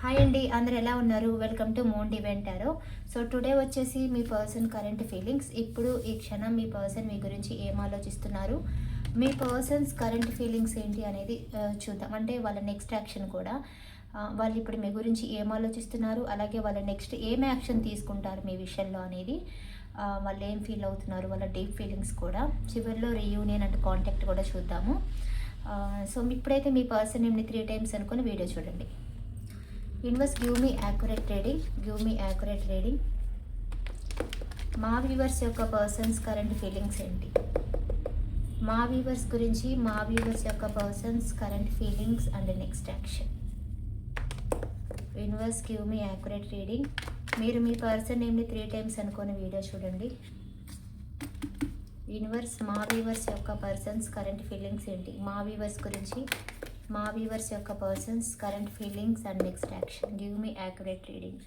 Hi అండి అందరు ఎలా ఉన్నారు? వెల్కమ్ టు మోన్ డివెంటారో సో టుడే వచ్చేసి మీ పర్సన్ కరెంట్ ఫీలింగ్స్ ఇప్పుడు ఈ క్షణం మీ పర్సన్ మీ గురించి ఏం ఆలోచిస్తున్నారు? మీ పర్సన్స్ కరెంట్ ఫీలింగ్స్ ఏంటి అనేది చూద్దాం. అంటే వాళ్ళ నెక్స్ట్ యాక్షన్ కూడా. వాళ్ళు ఇప్పుడు మీ గురించి ఏం ఆలోచిస్తున్నారు? అలాగే వాళ్ళ నెక్స్ట్ ఏం యాక్షన్ తీసుకుంటారు మీ విషయంలో అనేది వాళ్ళు ఏం ఫీల్ అవుతున్నారు? వాళ్ళ డీప్ ఫీలింగ్స్ కూడా. చివరిలో రీయూనియన్ అండ్ కాంటాక్ట్ కూడా చూద్దాము. సో ఇప్పుడైతే మీ పర్సన్ ఏమి త్రీ టైమ్స్ అనుకుని వీడియో చూడండి. Universe give me accurate reading give me accurate reading మా వ్యూవర్స్ యొక్క పర్సన్స్ కరెంట్ ఫీలింగ్స్ ఏంటి? మా వ్యూవర్స్ గురించి మా వ్యూవర్స్ యొక్క persons current feelings and next action. Universe give me accurate reading మీరు మీ పర్సన్ నేమ్ని త్రీ టైమ్స్ అనుకుని వీడియో చూడండి. యూనివర్స్ మా వ్యూవర్స్ యొక్క పర్సన్స్ కరెంట్ ఫీలింగ్స్ ఏంటి? మా వ్యూవర్స్ గురించి మా వ్యూవర్స్ యొక్క persons current feelings and next action give me accurate reading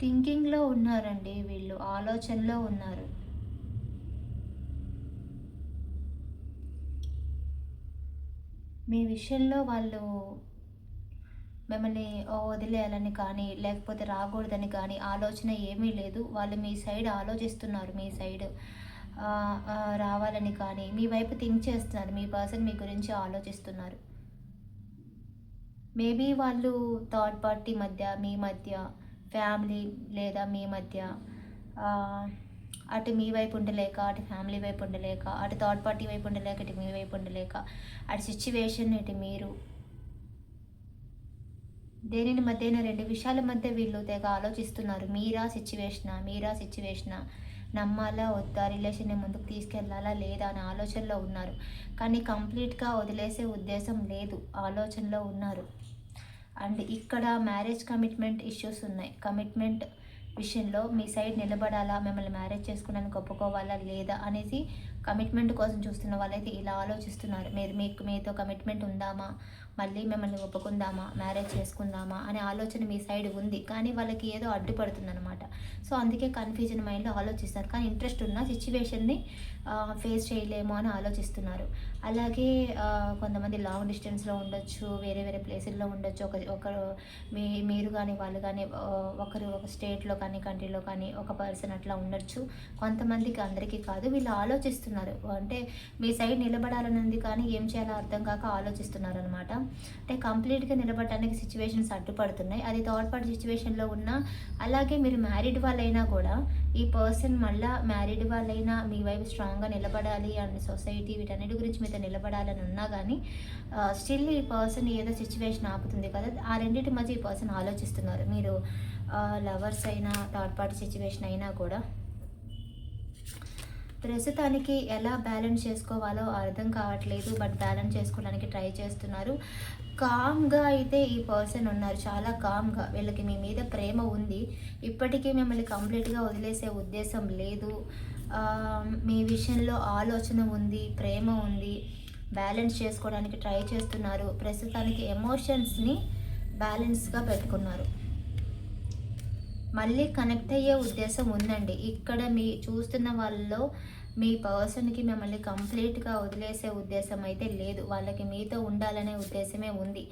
థింకింగ్లో ఉన్నారండి వీళ్ళు ఆలోచనలో ఉన్నారు. మీ విషయంలో వాళ్ళు మిమ్మల్ని ఓ వదిలేయాలని కానీ లేకపోతే రాకూడదని కానీ ఆలోచన ఏమీ లేదు. వాళ్ళు మీ సైడ్ ఆలోచిస్తున్నారు మీ సైడ్ రావాలని కానీ. మీ వైపు థింక్ చేస్తున్నారు మీ పర్సన్ మీ గురించి ఆలోచిస్తున్నారు. మేబీ వాళ్ళు థర్డ్ పార్టీ మధ్య మీ మధ్య ఫ్యామిలీ లేదా మీ మధ్య అటు మీ వైపు ఉండలేక అటు ఫ్యామిలీ వైపు ఉండలేక అటు థర్డ్ పార్టీ వైపు ఉండలేక ఇటు మీ వైపు ఉండలేక అటు సిచ్యువేషన్ ఇటు మీరు దేనిని మధ్యన రెండు విషయాల మధ్య వీళ్ళు తెగ ఆలోచిస్తున్నారు. మీరా సిచ్యువేషనా? మీరా సిచ్యువేషనా? నమ్మాలా? వద్దా? రిలేషన్ని ముందుకు తీసుకెళ్ళాలా? లేదా? అనే ఆలోచనలో ఉన్నారు. కానీ కంప్లీట్గా వదిలేసే ఉద్దేశం లేదు. ఆలోచనలో ఉన్నారు. అండ్ ఇక్కడ మ్యారేజ్ కమిట్మెంట్ ఇష్యూస్ ఉన్నాయి. కమిట్మెంట్ విషయంలో మీ సైడ్ నిలబడాలా? మిమ్మల్ని మ్యారేజ్ చేసుకోవడానికి ఒప్పుకోవాలా? లేదా? అనేసి కమిట్మెంట్ కోసం చూస్తున్న వాళ్ళైతే ఇలా ఆలోచిస్తున్నారు. మీరు మీకు మీతో కమిట్మెంట్ ఉందామా? మళ్ళీ మిమ్మల్ని ఒప్పుకుందామా? మ్యారేజ్ చేసుకుందామా? అనే ఆలోచన మీ సైడ్ ఉంది. కానీ వాళ్ళకి ఏదో అడ్డుపడుతుంది అనమాట సో అందుకే కన్ఫ్యూజన్ మైండ్లో ఆలోచిస్తారు. కానీ ఇంట్రెస్ట్ ఉన్న సిచ్యువేషన్ని ఫేస్ చేయలేమో అని ఆలోచిస్తున్నారు. అలాగే కొంతమంది లాంగ్ డిస్టెన్స్లో ఉండొచ్చు వేరే వేరే ప్లేసుల్లో ఉండొచ్చు. ఒక ఒకరు మీ మీరు కానీ వాళ్ళు కానీ ఒకరు ఒక స్టేట్లో కానీ కంట్రీలో కానీ ఒక పర్సన్ అట్లా ఉండొచ్చు. కొంతమందికి అందరికీ కాదు. వీళ్ళు ఆలోచిస్తున్నారు. అంటే మీ సైడ్ నిలబడాలని ఉంది కానీ ఏం చేయాలో అర్థం కాక ఆలోచిస్తున్నారు అనమాట అంటే కంప్లీట్గా నిలబడటానికి సిచ్యువేషన్స్ అడ్డుపడుతున్నాయి. అది థర్డ్ పార్టీ సిచ్యువేషన్లో ఉన్నా అలాగే మీరు మ్యారీడ్ వాళ్ళైనా కూడా ఈ పర్సన్ మళ్ళా మ్యారీడ్ వాళ్ళైనా మీ వైపు స్ట్రాంగ్గా నిలబడాలి అండ్ సొసైటీ వీటన్నిటి గురించి మీతో నిలబడాలని ఉన్నా కానీ స్టిల్ ఈ పర్సన్ ఏదో సిచ్యువేషన్ ఆపుతుంది కదా ఆ రెండింటి మధ్య ఈ పర్సన్ ఆలోచిస్తున్నారు. మీరు లవర్స్ అయినా థర్డ్ పార్టీ సిచ్యువేషన్ అయినా కూడా. ప్రస్తుతానికి ఎలా బ్యాలెన్స్ చేసుకోవాలో అర్థం కావట్లేదు బట్ బ్యాలెన్స్ చేసుకోవడానికి ట్రై చేస్తున్నారు. కామ్గా అయితే ఈ పర్సన్ ఉన్నారు. చాలా కామ్గా వీళ్ళకి మీ మీద ప్రేమ ఉంది. ఇప్పటికీ మిమ్మల్ని కంప్లీట్గా వదిలేసే ఉద్దేశం లేదు. మీ విషయంలో ఆలోచన ఉంది ప్రేమ ఉంది. బ్యాలెన్స్ చేసుకోవడానికి ట్రై చేస్తున్నారు. ప్రస్తుతానికి ఎమోషన్స్ని బ్యాలెన్స్గా పెట్టుకున్నారు. మళ్ళీ కనెక్ట్ అయ్యే ఉద్దేశం ఉందండి. ఇక్కడ మీ చూస్తున్న వాళ్ళలో మీ పర్సన్కి మిమ్మల్ని కంప్లీట్గా వదిలేసే ఉద్దేశం అయితే లేదు. వాళ్ళకి మీతో ఉండాలనే ఉద్దేశమే ఉంది.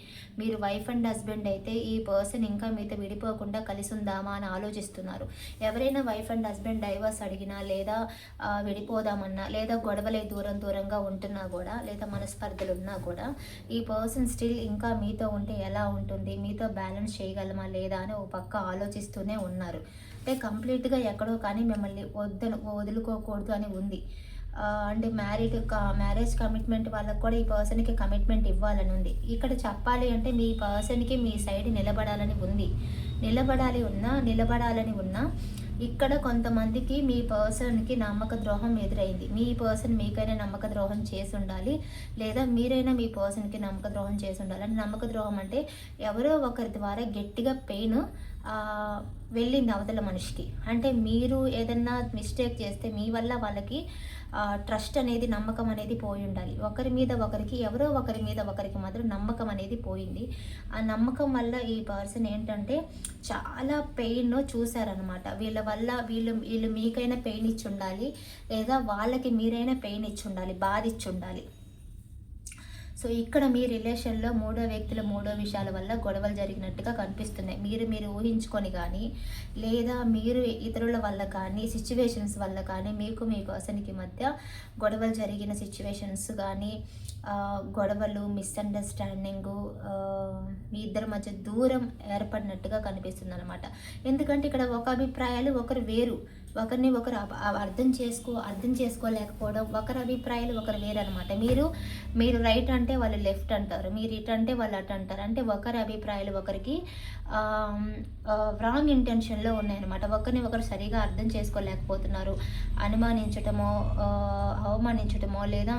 మీరు వైఫ్ అండ్ హస్బెండ్ అయితే ఈ పర్సన్ ఇంకా మీతో విడిపోకుండా కలిసి ఉందామా అని ఆలోచిస్తున్నారు. ఎవరైనా వైఫ్ అండ్ హస్బెండ్ డైవర్స్ అడిగినా లేదా విడిపోదామన్నా లేదా గొడవలే దూరం దూరంగా ఉంటున్నా కూడా లేదా మనస్పర్ధలు ఉన్నా కూడా ఈ పర్సన్ స్టిల్ ఇంకా మీతో ఉంటే ఎలా ఉంటుంది? మీతో బ్యాలెన్స్ చేయగలమా లేదా అని ఓ పక్క ఆలోచిస్తూనే ఉన్నారు. అంటే కంప్లీట్గా ఎక్కడో కానీ మిమ్మల్ని వద్దను వదులుకోకూడదు అని ఉంది. అంటే మ్యారీడ్ మ్యారేజ్ కమిట్మెంట్ వాళ్ళకు కూడా ఈ పర్సన్కి కమిట్మెంట్ ఇవ్వాలని ఉంది. ఇక్కడ చెప్పాలి అంటే మీ పర్సన్కి మీ సైడ్ నిలబడాలని ఉంది. నిలబడాలి ఉన్నా నిలబడాలని ఉన్నా ఇక్కడ కొంతమందికి మీ పర్సన్కి నమ్మక ద్రోహం ఎదురైంది. మీ పర్సన్ మీకైనా నమ్మక ద్రోహం చేసి ఉండాలి. లేదా మీరైనా మీ పర్సన్కి నమ్మక ద్రోహం చేసి ఉండాలి. నమ్మక ద్రోహం అంటే ఎవరో ఒకరి ద్వారా గట్టిగా పెయిన్ వెళ్ళింది అవతల మనిషికి. అంటే మీరు ఏదన్నా మిస్టేక్ చేస్తే మీ వల్ల వాళ్ళకి ట్రస్ట్ అనేది నమ్మకం అనేది పోయి ఉండాలి. ఒకరి మీద ఒకరికి ఎవరో ఒకరి మీద ఒకరికి మాత్రం నమ్మకం అనేది పోయింది. ఆ నమ్మకం వల్ల ఈ పర్సన్ ఏంటంటే చాలా పెయిన్ చూశారనమాట వీళ్ళ వల్ల వీళ్ళు వీళ్ళు మీకైనా పెయిన్ ఇచ్చి ఉండాలి. లేదా వాళ్ళకి మీరైనా పెయిన్ ఇచ్చి ఉండాలి బాధ ఇచ్చి ఉండాలి. సో ఇక్కడ మీ రిలేషన్లో మూడో వ్యక్తుల మూడో విషయాల వల్ల గొడవలు జరిగినట్టుగా కనిపిస్తున్నాయి. మీరు మీరు ఊహించుకొని కానీ లేదా మీరు ఇతరుల వల్ల కానీ సిచ్యువేషన్స్ వల్ల కానీ మీకు మీ పర్సన్కి మధ్య గొడవలు జరిగిన సిచ్యువేషన్స్ కానీ గొడవలు మిస్అండర్స్టాండింగు మీ ఇద్దరి మధ్య దూరం ఏర్పడినట్టుగా కనిపిస్తుంది అనమాట ఎందుకంటే ఇక్కడ ఒక అభిప్రాయాలు ఒకరు వేరు. ఒకరిని ఒకరు అర్థం చేసుకో అర్థం చేసుకోలేకపోవడం ఒకరి అభిప్రాయాలు ఒకరు వేరనమాట మీరు మీరు రైట్ అంటే వాళ్ళు లెఫ్ట్ అంటారు మీరు ఇటు అంటే వాళ్ళు అటు అంటారు. అంటే ఒకరి అభిప్రాయాలు ఒకరికి రాంగ్ ఇంటెన్షన్లో ఉన్నాయన్నమాట. ఒకరిని ఒకరు సరిగా అర్థం చేసుకోలేకపోతున్నారు. అనుమానించటమో అవమానించటమో లేదా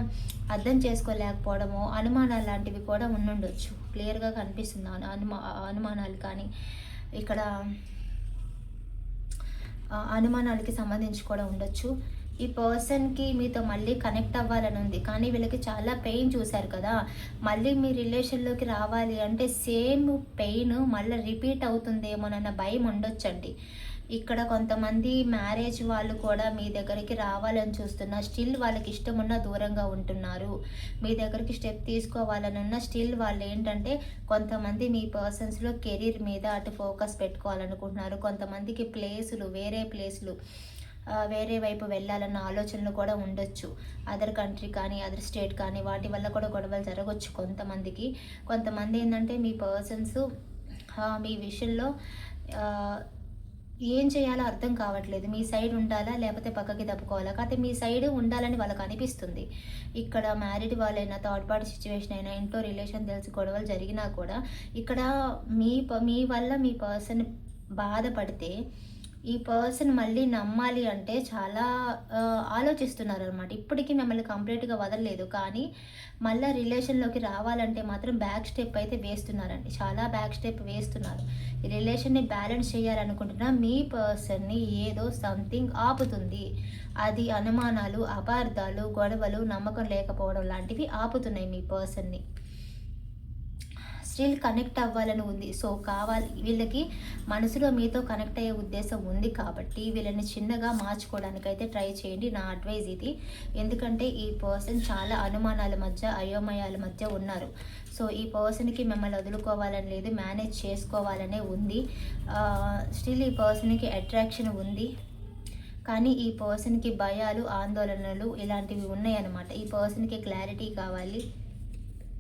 అర్థం చేసుకోలేకపోవడమో అనుమానాలు లాంటివి కూడా ఉండుండొచ్చు. క్లియర్గా కనిపిస్తుంది అనుమా అనుమానాలు కానీ ఇక్కడ అనుమానాలకి సంబంధించి కూడా ఉండొచ్చు. ఈ పర్సన్కి మీతో మళ్ళీ కనెక్ట్ అవ్వాలని ఉంది. కానీ వీళ్ళకి చాలా పెయిన్ చూశారు కదా. మళ్ళీ మీ రిలేషన్లోకి రావాలి అంటే సేమ్ పెయిన్ మళ్ళీ రిపీట్ అవుతుందేమోనన్న భయం ఉండొచ్చండి. ఇక్కడ కొంతమంది మ్యారేజ్ వాళ్ళు కూడా మీ దగ్గరికి రావాలని చూస్తున్నా స్టిల్ వాళ్ళకి ఇష్టం ఉన్న దూరంగా ఉంటున్నారు. మీ దగ్గరికి స్టెప్ తీసుకోవాలని ఉన్న స్టిల్ వాళ్ళు ఏంటంటే కొంతమంది మీ పర్సన్స్లో కెరీర్ మీద అటు ఫోకస్ పెట్టుకోవాలనుకుంటున్నారు. కొంతమందికి ప్లేసులు వేరే ప్లేసులు వేరే వైపు వెళ్ళాలన్న ఆలోచనలు కూడా ఉండొచ్చు. అదర్ కంట్రీ కానీ అదర్ స్టేట్ కానీ వాటి వల్ల కూడా గొడవలు జరగవచ్చు కొంతమందికి. కొంతమంది ఏంటంటే మీ పర్సన్స్ మీ విషయంలో ఏం చేయాలో అర్థం కావట్లేదు. మీ సైడ్ ఉండాలా? లేకపోతే పక్కకి తప్పుకోవాలా? కాకపోతే మీ సైడ్ ఉండాలని వాళ్ళకి అనిపిస్తుంది. ఇక్కడ మ్యారీడ్ వాళ్ళైనా థర్డ్ పార్టీ సిచ్యువేషన్ అయినా ఇంట్లో రిలేషన్ తెలిసి గొడవలు జరిగినా కూడా ఇక్కడ మీ మీ వల్ల మీ పర్సన్ బాధపడితే ఈ పర్సన్ మళ్ళీ నమ్మాలి అంటే చాలా ఆలోచిస్తున్నారు అనమాట ఇప్పటికీ మిమ్మల్ని కంప్లీట్గా వదలలేదు. కానీ మళ్ళీ రిలేషన్లోకి రావాలంటే మాత్రం బ్యాక్ స్టెప్ అయితే వేస్తున్నారండి. చాలా బ్యాక్ స్టెప్ వేస్తున్నారు. ఈ రిలేషన్ని బ్యాలెన్స్ చేయాలనుకుంటున్నా మీ పర్సన్ని ఏదో సంథింగ్ ఆపుతుంది. అది అనుమానాలు అపార్థాలు గొడవలు నమ్మకం లేకపోవడం లాంటివి ఆపుతున్నాయి మీ పర్సన్ని. స్టిల్ కనెక్ట్ అవ్వాలని ఉంది. సో కావాలి వీళ్ళకి మనసులో మీతో కనెక్ట్ అయ్యే ఉద్దేశం ఉంది కాబట్టి వీళ్ళని చిన్నగా మార్చుకోవడానికైతే ట్రై చేయండి. నా అడ్వైజ్ ఇది. ఎందుకంటే ఈ పర్సన్ చాలా అనుమానాల మధ్య అయోమయాల మధ్య ఉన్నారు. సో ఈ పర్సన్కి మిమ్మల్ని వదులుకోవాలని లేదు మేనేజ్ చేసుకోవాలనే ఉంది. స్టిల్ ఈ పర్సన్కి అట్రాక్షన్ ఉంది. కానీ ఈ పర్సన్కి భయాలు ఆందోళనలు ఇలాంటివి ఉన్నాయన్నమాట. ఈ పర్సన్కి క్లారిటీ కావాలి.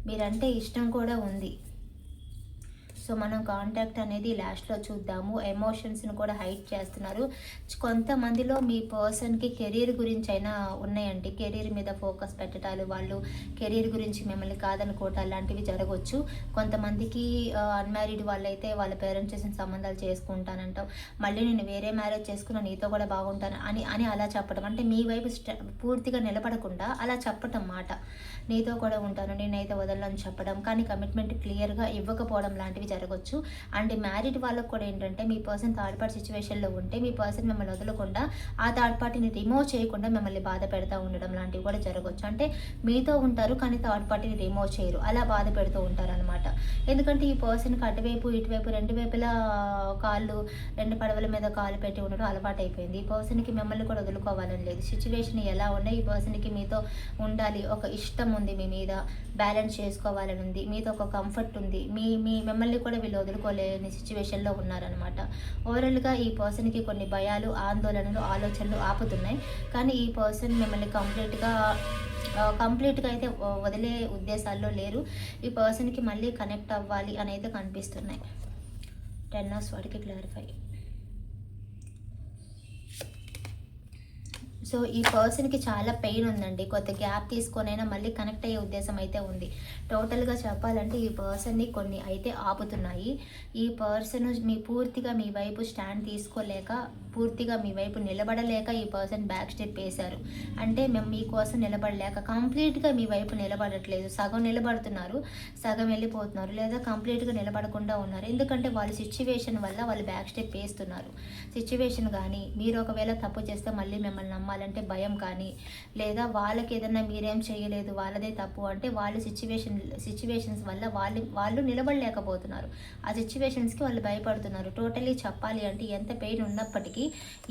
మీరంటే ఇష్టం కూడా ఉంది. సో మనం కాంటాక్ట్ అనేది లాస్ట్లో చూద్దాము. ఎమోషన్స్ని కూడా హైట్ చేస్తున్నారు. కొంతమందిలో మీ పర్సన్కి కెరీర్ గురించి అయినా ఉన్నాయండి. కెరీర్ మీద ఫోకస్ పెట్టడాలు వాళ్ళు కెరీర్ గురించి మిమ్మల్ని కాదనుకోవటం అలాంటివి జరగవచ్చు కొంతమందికి అన్మ్యారీడ్ వాళ్ళైతే వాళ్ళ పేరెంట్స్ చేసిన సంబంధాలు చేసుకుంటానంటాం. మళ్ళీ నేను వేరే మ్యారేజ్ చేసుకున్నా నీతో కూడా బాగుంటాను అని అని అలా చెప్పడం అంటే మీ వైపు పూర్తిగా నిలబడకుండా అలా చెప్పటం మాట. నీతో కూడా ఉంటాను నేనైతే వదలని చెప్పడం కానీ కమిట్మెంట్ క్లియర్గా ఇవ్వకపోవడం లాంటివి జరగవచ్చు అండ్ మ్యారీడ్ వాళ్ళకు కూడా ఏంటంటే మీ పర్సన్ థర్డ్ పార్టీ సిచ్యువేషన్లో ఉంటే మీ పర్సన్ మిమ్మల్ని వదలకుండా ఆ థర్డ్ పార్టీని రిమూవ్ చేయకుండా మిమ్మల్ని బాధ పెడతా ఉండడం లాంటివి కూడా జరగవచ్చు అంటే మీతో ఉంటారు కానీ థర్డ్ పార్టీని రిమూవ్ చేయరు. అలా బాధ పెడుతూ ఉంటారు అనమాట ఎందుకంటే ఈ పర్సన్కి అటువైపు ఇటువైపు రెండు వైపులా కాళ్ళు రెండు పడవల మీద కాలు పెట్టి ఉండడం అలవాటు అయిపోయింది ఈ పర్సన్కి మిమ్మల్ని కూడా వదులుకోవాలని లేదు. సిచ్యువేషన్ ఎలా ఉన్నాయి ఈ పర్సన్కి మీతో ఉండాలి. ఒక ఇష్టం ఉంది మీ మీద. బ్యాలెన్స్ చేసుకోవాలని ఉంది. మీతో ఒక కంఫర్ట్ ఉంది. మీ మీ మిమ్మల్ని కూడా వీళ్ళు వదులుకోలేని సిచ్యువేషన్లో ఉన్నారనమాట ఓవరాల్గా ఈ పర్సన్కి కొన్ని భయాలు ఆందోళనలు ఆలోచనలు ఆపుతున్నాయి. కానీ ఈ పర్సన్ మిమ్మల్ని కంప్లీట్గా కంప్లీట్గా అయితే వదిలే ఉద్దేశాల్లో లేరు. ఈ పర్సన్కి మళ్ళీ కనెక్ట్ అవ్వాలి అని అయితే కనిపిస్తున్నాయి. టెన్ అవర్స్ వాడికి క్లారిఫై. సో ఈ పర్సన్కి చాలా పెయిన్ ఉందండి. కొత్త గ్యాప్ తీసుకొనైనా మళ్ళీ కనెక్ట్ అయ్యే ఉద్దేశం అయితే ఉంది. టోటల్గా చెప్పాలంటే ఈ పర్సన్ని కొన్ని అయితే ఆపుతున్నాయి. ఈ పర్సన్ మీ పూర్తిగా మీ వైపు స్టాండ్ తీసుకోలేక పూర్తిగా మీ వైపు నిలబడలేక ఈ పర్సన్ బ్యాక్ స్టెప్ వేశారు. అంటే మేము మీకోసం నిలబడలేక కంప్లీట్గా మీ వైపు నిలబడట్లేదు. సగం నిలబడుతున్నారు సగం వెళ్ళిపోతున్నారు లేదా కంప్లీట్గా నిలబడకుండా ఉన్నారు. ఎందుకంటే వాళ్ళ సిచ్యువేషన్ వల్ల వాళ్ళు బ్యాక్ స్టెప్ వేస్తున్నారు. సిచ్యువేషన్ కానీ మీరు ఒకవేళ తప్పు చేస్తే మళ్ళీ మిమ్మల్ని నమ్మాలి. కావాలంటే భయం కానీ లేదా వాళ్ళకి ఏదన్నా మీరేం చేయలేదు వాళ్ళదే తప్పు అంటే వాళ్ళు సిచ్యువేషన్ సిచ్యువేషన్స్ వల్ల వాళ్ళు వాళ్ళు నిలబడలేకపోతున్నారు. ఆ సిచ్యువేషన్స్కి వాళ్ళు భయపడుతున్నారు. టోటలీ చెప్పాలి అంటే ఎంత పెయిన్ ఉన్నప్పటికీ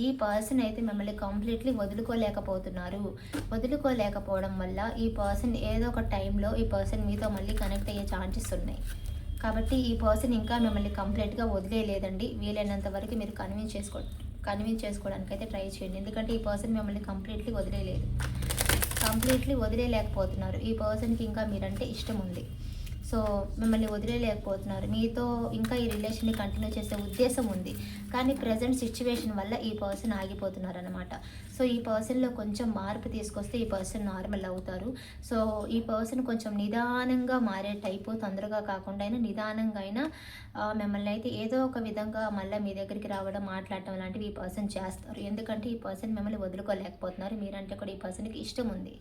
ఈ పర్సన్ అయితే మిమ్మల్ని కంప్లీట్లీ వదులుకోలేకపోతున్నారు. వదులుకోలేకపోవడం వల్ల ఈ పర్సన్ ఏదో ఒక టైంలో ఈ పర్సన్ మీతో మళ్ళీ కనెక్ట్ అయ్యే ఛాన్సెస్ ఉన్నాయి. కాబట్టి ఈ పర్సన్ ఇంకా మిమ్మల్ని కంప్లీట్గా వదిలేయలేదండి. వీలైనంత వరకు మీరు కన్విన్స్ చేసుకోండి. కన్విన్స్ చేసుకోవడానికి అయితే ట్రై చేయండి. ఎందుకంటే ఈ పర్సన్ మిమ్మల్ని కంప్లీట్లీ వదిలేయలేదు. కంప్లీట్లీ వదిలేయలేకపోతున్నారు. ఈ పర్సన్కి ఇంకా మీరంటే ఇష్టం ఉంది సో మిమ్మల్ని వదిలేయలేకపోతున్నారు. మీతో ఇంకా ఈ రిలేషన్ని కంటిన్యూ చేసే ఉద్దేశం ఉంది. కానీ ప్రజెంట్ సిచ్యువేషన్ వల్ల ఈ పర్సన్ ఆగిపోతున్నారు అనమాట సో ఈ పర్సన్లో కొంచెం మార్పు తీసుకొస్తే ఈ పర్సన్ నార్మల్ అవుతారు. సో ఈ పర్సన్ కొంచెం నిదానంగా మారే టైపు తొందరగా కాకుండా అయినా నిదానంగా అయినా మిమ్మల్ని అయితే ఏదో ఒక విధంగా మళ్ళీ మీ దగ్గరికి రావడం మాట్లాడటం లాంటివి ఈ పర్సన్ చేస్తారు. ఎందుకంటే ఈ పర్సన్ మిమ్మల్ని వదులుకోలేకపోతున్నారు. మీరంటే కూడా ఈ పర్సన్కి ఇష్టం ఉంది.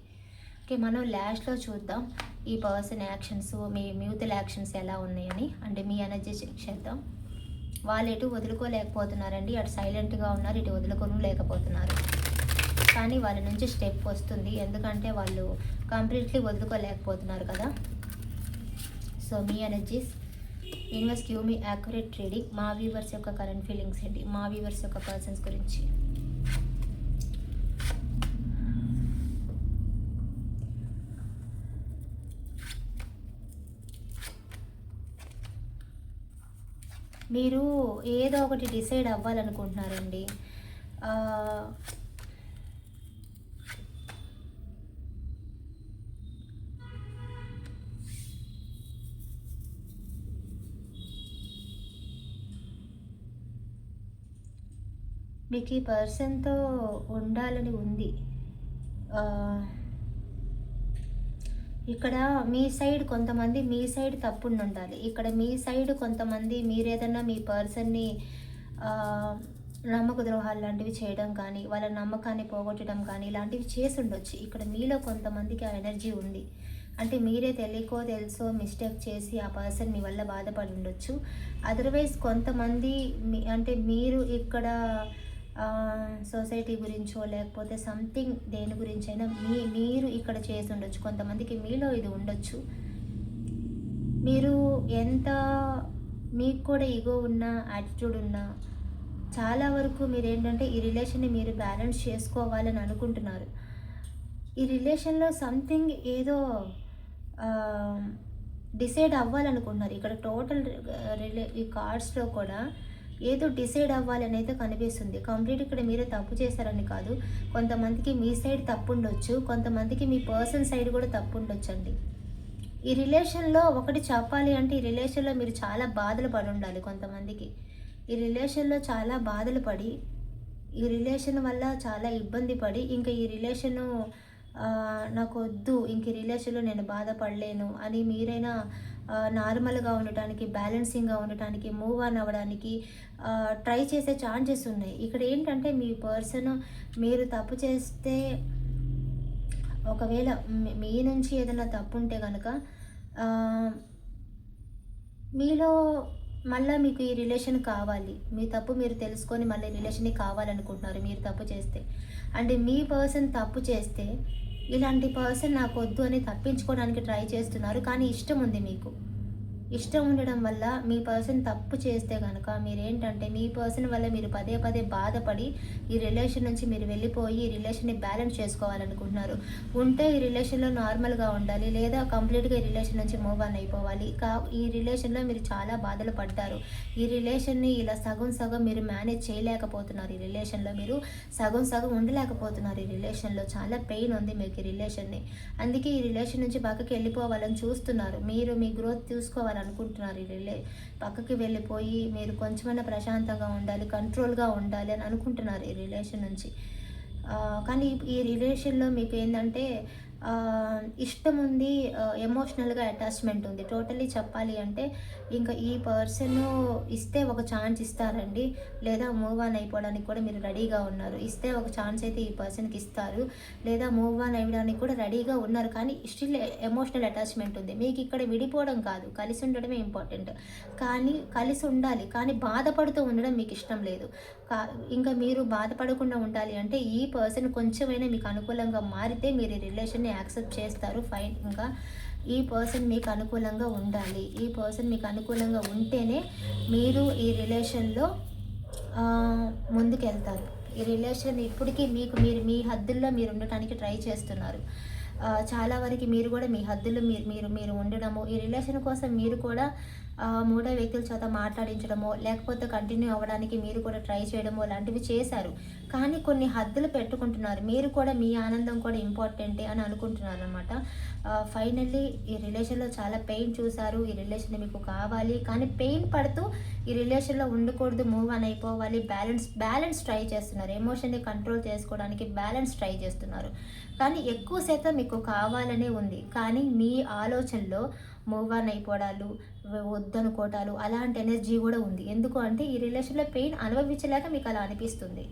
ఓకే మనం లాస్ట్లో చూద్దాం ఈ పర్సన్ యాక్షన్స్ మీ మ్యూతల్ యాక్షన్స్ ఎలా ఉన్నాయని. అంటే మీ ఎనర్జీ చెక్ చేద్దాం. వాళ్ళు ఎటు వదులుకోలేకపోతున్నారండి. అటు సైలెంట్గా ఉన్నారు ఇటు వదులుకోను లేకపోతున్నారు. కానీ వాళ్ళ నుంచి స్టెప్ వస్తుంది. ఎందుకంటే వాళ్ళు కంప్లీట్లీ వదులుకోలేకపోతున్నారు కదా. సో మీ energies universe cue me accurate reading. మా వ్యూవర్స్ యొక్క కరెంట్ ఫీలింగ్స్ ఏంటి? మా వ్యూవర్స్ యొక్క పర్సన్స్ గురించి. మీరు ఏదో ఒకటి డిసైడ్ అవ్వాలనుకుంటున్నారండి. మీకు ఈ పర్సన్తో ఉండాలని ఉంది. ఇక్కడ మీ సైడ్ కొంతమంది మీ సైడ్ తప్పుండి ఉండాలి ఇక్కడ మీ సైడ్ కొంతమంది మీరేదన్నా మీ పర్సన్ని నమ్మక ద్రోహాలు లాంటివి చేయడం కానీ వాళ్ళ నమ్మకాన్ని పోగొట్టడం కానీ ఇలాంటివి చేసి ఉండొచ్చు ఇక్కడ మీలో కొంతమందికి ఆ ఎనర్జీ ఉంది. అంటే మీరే తెలియకో తెలుసో మిస్టేక్ చేసి ఆ పర్సన్ మీ వల్ల బాధపడి ఉండొచ్చు అదర్వైజ్ కొంతమంది మీ అంటే మీరు ఇక్కడ సొసైటీ గురించో లేకపోతే సంథింగ్ దేని గురించి అయినా మీ మీరు ఇక్కడ చేసి ఉండొచ్చు. కొంతమందికి మీలో ఇది ఉండొచ్చు. మీరు ఎంత మీకు కూడా ఈగో ఉన్నా యాటిట్యూడ్ ఉన్నా చాలా వరకు మీరు ఏంటంటే ఈ రిలేషన్ని మీరు బ్యాలెన్స్ చేసుకోవాలని అనుకుంటున్నారు. ఈ రిలేషన్లో సంథింగ్ ఏదో డిసైడ్ అవ్వాలనుకుంటున్నారు. ఇక్కడ టోటల్ రిలే ఈ కార్డ్స్లో కూడా ఏదో డిసైడ్ అవ్వాలని అయితే కనిపిస్తుంది. కంప్లీట్ ఇక్కడ మీరే తప్పు చేశారని కాదు. కొంతమందికి మీ సైడ్ తప్పు ఉండొచ్చు కొంతమందికి మీ పర్సన్ సైడ్ కూడా తప్పు ఉండొచ్చు అండి ఈ రిలేషన్లో ఒకటి చెప్పాలి అంటే ఈ రిలేషన్లో మీరు చాలా బాధలు పడి ఉండాలి కొంతమందికి. ఈ రిలేషన్లో చాలా బాధలు పడి ఈ రిలేషన్ వల్ల చాలా ఇబ్బంది పడి ఇంకా ఈ రిలేషను నాకు వద్దు ఇంక రిలేషన్లో నేను బాధపడలేను. అని మీరైనా నార్మల్గా ఉండటానికి బ్యాలెన్సింగ్గా ఉండటానికి మూవ్ ఆన్ అవ్వడానికి ట్రై చేసే ఛాన్సెస్ ఉన్నాయి. ఇక్కడ ఏంటంటే మీ పర్సన్ మీరు తప్పు చేస్తే ఒకవేళ మీ- నుంచి ఏదైనా తప్పు ఉంటే కనుక మీలో మళ్ళీ మీకు ఈ రిలేషన్ కావాలి. మీ తప్పు మీరు తెలుసుకొని మళ్ళీ రిలేషన్ కావాలనుకుంటున్నారు మీరు తప్పు చేస్తే. అంటే మీ పర్సన్ తప్పు చేస్తే ఇలాంటి పర్సన్ నాకు వద్దు అని తప్పించుకోవడానికి ట్రై చేస్తున్నారు కానీ ఇష్టం ఉంది మీకు. ఇష్టం ఉండడం వల్ల మీ పర్సన్ తప్పు చేస్తే కనుక మీరేంటంటే మీ పర్సన్ వల్ల మీరు పదే పదే బాధపడి ఈ రిలేషన్ నుంచి మీరు వెళ్ళిపోయి ఈ రిలేషన్ని బ్యాలెన్స్ చేసుకోవాలనుకుంటున్నారు. ఉంటే ఈ రిలేషన్లో నార్మల్గా ఉండాలి లేదా కంప్లీట్గా ఈ రిలేషన్ నుంచి మూవ్ ఆన్ అయిపోవాలి. కా ఈ రిలేషన్లో మీరు చాలా బాధలు పడ్డారు. ఈ రిలేషన్ని ఇలా సగం సగం మీరు మేనేజ్ చేయలేకపోతున్నారు. ఈ రిలేషన్లో మీరు సగం సగం ఉండలేకపోతున్నారు. ఈ రిలేషన్లో చాలా పెయిన్ ఉంది మీకు ఈ రిలేషన్ని. అందుకే ఈ రిలేషన్ నుంచి పక్కకి వెళ్ళిపోవాలని చూస్తున్నారు. మీరు మీ గ్రోత్ చూసుకోవాలని ఈ రిలే పక్కకి వెళ్ళిపోయి మీరు కొంచెమైనా ప్రశాంతంగా ఉండాలి కంట్రోల్గా ఉండాలి అని అనుకుంటున్నారు ఈ రిలేషన్ నుంచి. కానీ ఈ- రిలేషన్లో మీకు ఏంటంటే ఇష్టం ఉంది ఎమోషనల్గా అటాచ్మెంట్ ఉంది. టోటలీ చెప్పాలి అంటే ఇంకా ఈ పర్సన్ ఇస్తే ఒక ఛాన్స్ ఇస్తారండి. లేదా మూవ్ ఆన్ అయిపోవడానికి కూడా మీరు రెడీగా ఉన్నారు. ఇస్తే ఒక ఛాన్స్ అయితే ఈ పర్సన్కి ఇస్తారు. లేదా మూవ్ ఆన్ అవ్వడానికి కూడా రెడీగా ఉన్నారు. కానీ స్టిల్ ఎమోషనల్ అటాచ్మెంట్ ఉంది. మీకు ఇక్కడ విడిపోవడం కాదు. కలిసి ఉండడమే ఇంపార్టెంట్ కానీ కలిసి ఉండాలి. కానీ బాధపడుతూ ఉండడం మీకు ఇష్టం లేదు. కా ఇంకా మీరు బాధపడకుండా ఉండాలి అంటే ఈ పర్సన్ కొంచెమైనా మీకు అనుకూలంగా మారితే మీరు ఈ రిలేషన్ని యాక్సెప్ట్ చేస్తారు ఫైన్. ఇంకా ఈ పర్సన్ మీకు అనుకూలంగా ఉండాలి. ఈ పర్సన్ మీకు అనుకూలంగా ఉంటేనే మీరు ఈ రిలేషన్లో ముందుకెళ్తారు. ఈ రిలేషన్ ఇప్పటికీ మీకు మీరు మీ హద్దుల్లో మీరు ఉండటానికి ట్రై చేస్తున్నారు. చాలా వరకు మీరు కూడా మీ హద్దులు మీరు మీరు మీరు ఉండడము ఈ రిలేషన్ కోసం మీరు కూడా మూడో వ్యక్తుల చేత మాట్లాడించడమో లేకపోతే కంటిన్యూ అవ్వడానికి మీరు కూడా ట్రై చేయడమో లాంటివి చేశారు. కానీ కొన్ని హద్దులు పెట్టుకుంటున్నారు. మీరు కూడా మీ ఆనందం కూడా ఇంపార్టెంటే అని అనుకుంటున్నారు అనమాట ఫైనల్లీ ఈ రిలేషన్లో చాలా పెయిన్ చూశారు. ఈ రిలేషన్ మీకు కావాలి. కానీ పెయిన్ పడుతూ ఈ రిలేషన్లో ఉండకూడదు. మూవ్ అని అయిపోవాలి. బ్యాలెన్స్ బ్యాలెన్స్ ట్రై చేస్తున్నారు. ఎమోషన్ని కంట్రోల్ చేసుకోవడానికి బ్యాలెన్స్ ట్రై చేస్తున్నారు. కానీ ఎక్కువ శాతం మీకు కావాలనే ఉంది. కానీ మీ ఆలోచనలో మూవ్ ఆన్ అయిపోవడాలు వద్దనుకోవటాలు అలాంటి ఎనర్జీ కూడా ఉంది. ఎందుకు అంటే ఈ రిలేషన్లో పెయిన్ అనుభవించలేక మీకు అలా అనిపిస్తుంది.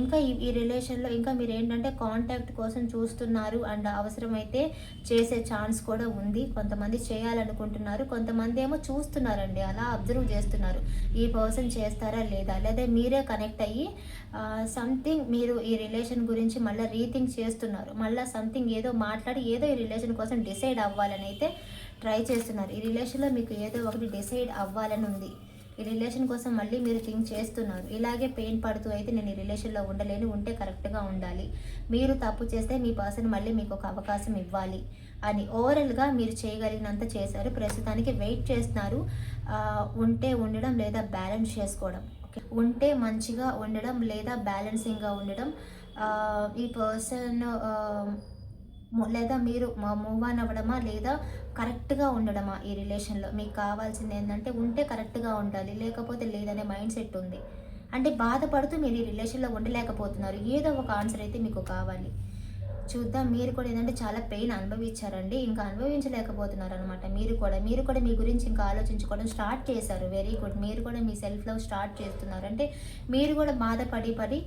ఇంకా ఈ ఈ రిలేషన్లో ఇంకా మీరు ఏంటంటే కాంటాక్ట్ కోసం చూస్తున్నారు అండ్ అవసరమైతే చేసే ఛాన్స్ కూడా ఉంది. కొంతమంది చేయాలనుకుంటున్నారు కొంతమంది ఏమో చూస్తున్నారండి. అలా అబ్జర్వ్ చేస్తున్నారు. ఈ పర్సన్ చేస్తారా లేదా? లేదా మీరే కనెక్ట్ అయ్యి సంథింగ్ మీరు ఈ రిలేషన్ గురించి మళ్ళీ రీథింక్ చేస్తున్నారు. మళ్ళీ సంథింగ్ ఏదో మాట్లాడి ఏదో ఈ రిలేషన్ కోసం డిసైడ్ అవ్వాలని అయితే ట్రై చేస్తున్నారు. ఈ రిలేషన్లో మీకు ఏదో ఒకటి డిసైడ్ అవ్వాలని ఉంది ఈ రిలేషన్ కోసం మళ్ళీ మీరు థింక్ చేస్తున్నారు. ఇలాగే పెయిన్ పడుతూ అయితే నేను ఈ రిలేషన్లో ఉండలేను ఉంటే కరెక్ట్గా ఉండాలి. మీరు తప్పు చేస్తే మీ పర్సన్ మళ్ళీ మీకు ఒక అవకాశం ఇవ్వాలి అని. ఓవరాల్గా మీరు చేయగలిగినంత చేశారు. ప్రస్తుతానికి వెయిట్ చేస్తున్నారు. ఉంటే ఉండడం లేదా బ్యాలెన్స్ చేసుకోవడం. ఓకే ఉంటే మంచిగా ఉండడం లేదా బ్యాలెన్సింగ్గా ఉండడం. ఈ పర్సన్ లేదా మీరు మూవ్ ఆన్ అవ్వడమా లేదా కరెక్ట్గా ఉండడమా ఈ రిలేషన్లో? మీకు కావాల్సింది ఏంటంటే ఉంటే కరెక్ట్గా ఉండాలి లేకపోతే లేదనే మైండ్ సెట్ ఉంది. అంటే బాధపడుతూ మీరు ఈ రిలేషన్లో ఉండలేకపోతున్నారు. ఏదో ఒక ఆన్సర్ అయితే మీకు కావాలి. చూద్దాం. మీరు కూడా ఏంటంటే చాలా పెయిన్ అనుభవించారండి. ఇంకా అనుభవించలేకపోతున్నారు అనమాట మీరు కూడా మీరు కూడా మీ గురించి ఇంకా ఆలోచించుకోవడం స్టార్ట్ చేశారు. వెరీ గుడ్ మీరు కూడా మీ సెల్ఫ్ లవ్ స్టార్ట్ చేస్తున్నారు. అంటే మీరు కూడా బాధపడి పడి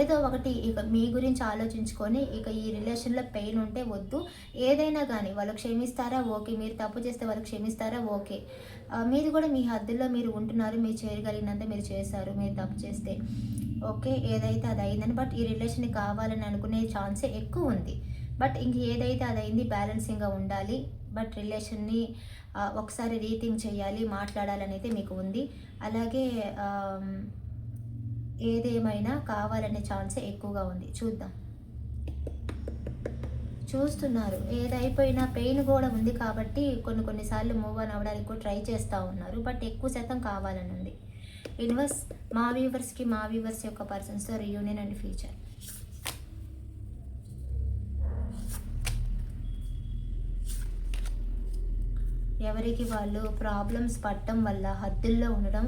ఏదో ఒకటి ఇక మీ గురించి ఆలోచించుకొని ఇక ఈ రిలేషన్లో పెయిన్ ఉంటే వద్దు. ఏదైనా కానీ వాళ్ళు క్షమిస్తారా? ఓకే. మీరు తప్పు చేస్తే వాళ్ళు క్షమిస్తారా? ఓకే. మీరు కూడా మీ హద్దుల్లో మీరు ఉంటున్నారు మీరు చేయగలిగినంత మీరు చేశారు మీరు తప్పు చేస్తే. ఓకే ఏదైతే అది అయిందని బట్ ఈ రిలేషన్ కావాలని అనుకునే ఛాన్సే ఎక్కువ ఉంది. బట్ ఇంక ఏదైతే అది అయింది బ్యాలెన్సింగ్గా ఉండాలి బట్ రిలేషన్ని ఒకసారి రీథింక్ చేయాలి మాట్లాడాలని అయితే మీకు ఉంది. అలాగే ఏదేమైనా కావాలనే ఛాన్సే ఎక్కువగా ఉంది. చూద్దాం. చూస్తున్నారు. ఏదైపోయినా పెయిన్ కూడా ఉంది కాబట్టి కొన్ని కొన్నిసార్లు మూవ్ ఆన్ అవ్వడానికి కూడా ట్రై చేస్తూ ఉన్నారు. బట్ ఎక్కువ శాతం కావాలని ఉంది. ఇన్వర్స్ మా వ్యూవర్స్కి మా వ్యూవర్స్ యొక్క పర్సన్స్తో రియూనియన్ అండ్ ఫ్యూచర్. ఎవరికి వాళ్ళు ప్రాబ్లమ్స్ పడటం వల్ల హద్దుల్లో ఉండడం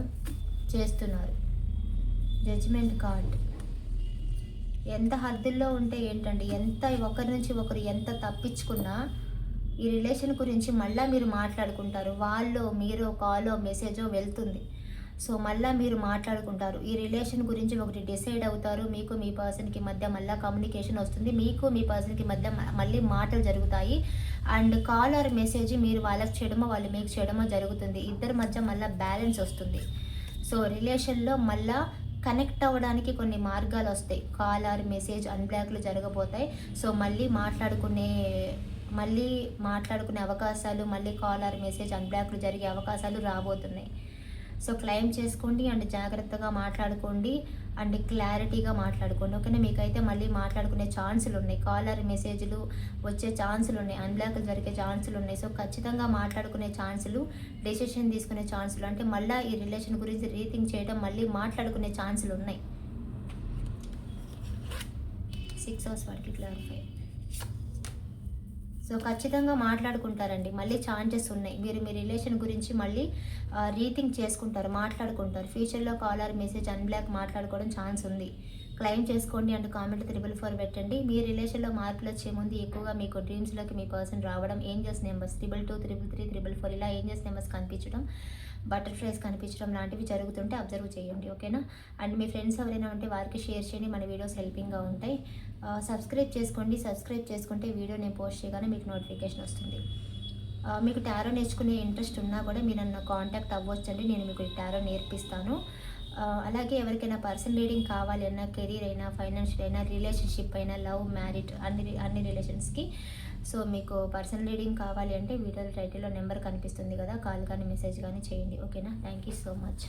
చేస్తున్నారు. Judgement card. ఎంత హద్దుల్లో ఉంటే ఏంటండి? ఎంత ఒకరి నుంచి ఒకరు ఎంత తప్పించుకున్నా ఈ రిలేషన్ గురించి మళ్ళీ మీరు మాట్లాడుకుంటారు. వాళ్ళు మీరు కాలో మెసేజో వెళ్తుంది. సో మళ్ళీ మీరు మాట్లాడుకుంటారు. ఈ రిలేషన్ గురించి ఒకటి డిసైడ్ అవుతారు. మీకు మీ పర్సన్కి మధ్య మళ్ళీ కమ్యూనికేషన్ వస్తుంది. మీకు మీ పర్సన్కి మధ్య మళ్ళీ మాటలు జరుగుతాయి. అండ్ కాల్ ఆర్ మెసేజ్ మీరు వాళ్ళకి చేయడమో వాళ్ళు మీకు చేయడమో జరుగుతుంది. ఇద్దరి మధ్య మళ్ళీ బ్యాలెన్స్ వస్తుంది. సో రిలేషన్లో మళ్ళీ కనెక్ట్ అవ్వడానికి కొన్ని మార్గాలు వస్తాయి. కాల్ ఆర్ మెసేజ్ అన్బ్లాక్లు జరగబోతాయి. సో మళ్ళీ మాట్లాడుకునే మళ్ళీ మాట్లాడుకునే అవకాశాలు మళ్ళీ కాల్ ఆర్ మెసేజ్ అన్బ్లాక్లు జరిగే అవకాశాలు రాబోతున్నాయి. సో క్లైమ్ చేసుకోండి అండ్ జాగ్రత్తగా మాట్లాడుకోండి అండ్ క్లారిటీగా మాట్లాడుకోండి. ఓకేనా? మీకైతే మళ్ళీ మాట్లాడుకునే ఛాన్సులు ఉన్నాయి. కాలర్ మెసేజ్లు వచ్చే ఛాన్సులు ఉన్నాయి. అన్బ్లాక్లు జరిగే ఛాన్సులు ఉన్నాయి. సో ఖచ్చితంగా మాట్లాడుకునే ఛాన్సులు డెసిషన్ తీసుకునే ఛాన్సులు అంటే మళ్ళీ ఈ రిలేషన్ గురించి రీథింక్ చేయడం మళ్ళీ మాట్లాడుకునే ఛాన్సులు ఉన్నాయి. సిక్స్ అవర్స్ వాడికి క్లారిఫై. సో ఖచ్చితంగా మాట్లాడుకుంటారండి. మళ్ళీ ఛాన్సెస్ ఉన్నాయి. మీరు మీ రిలేషన్ గురించి మళ్ళీ రీథింక్ చేసుకుంటారు మాట్లాడుకుంటారు. ఫ్యూచర్లో కాలర్ మెసేజ్ అన్బ్లాక్ మాట్లాడుకోవడం ఛాన్స్ ఉంది. క్లెయిమ్ చేసుకోండి అండ్ కామెంట్ త్రిబుల్ ఫోర్ పెట్టండి. మీ రిలేషన్లో మార్పులు వచ్చే ముందు ఎక్కువగా మీకు డ్రీమ్స్లోకి మీ పర్సన్ రావడం angels numbers triple two triple three triple four ఇలా ఏంజెస్ నెంబర్స్ కనిపించడం బటర్ఫ్లైస్ కనిపించడం లాంటివి జరుగుతుంటే అబ్జర్వ్ చేయండి ఓకేనా? అండ్ మీ ఫ్రెండ్స్ ఎవరైనా ఉంటే వారికి షేర్ చేయండి మన వీడియోస్ హెల్పింగ్గా ఉంటాయి. సబ్స్క్రైబ్ చేసుకోండి. సబ్స్క్రైబ్ చేసుకుంటే వీడియో నేను పోస్ట్ చేయగానే మీకు నోటిఫికేషన్ వస్తుంది. మీకు టారో నేర్చుకునే ఇంట్రెస్ట్ ఉన్నా కూడా మీరు నన్ను కాంటాక్ట్ అవ్వచ్చండి. నేను మీకు టారో నేర్పిస్తాను. అలాగే ఎవరికైనా పర్సనల్ రీడింగ్ కావాలి అన్నా కెరీర్ అయినా ఫైనాన్షియల్ అయినా రిలేషన్షిప్ అయినా లవ్ మ్యారిడ్ అన్ని అన్ని రిలేషన్స్కి. సో మీకు పర్సనల్ రీడింగ్ కావాలి అంటే వీడియో టైటిల్లో నెంబర్ కనిపిస్తుంది కదా కాల్ కానీ మెసేజ్ కానీ చేయండి. ఓకేనా? Thank you so much.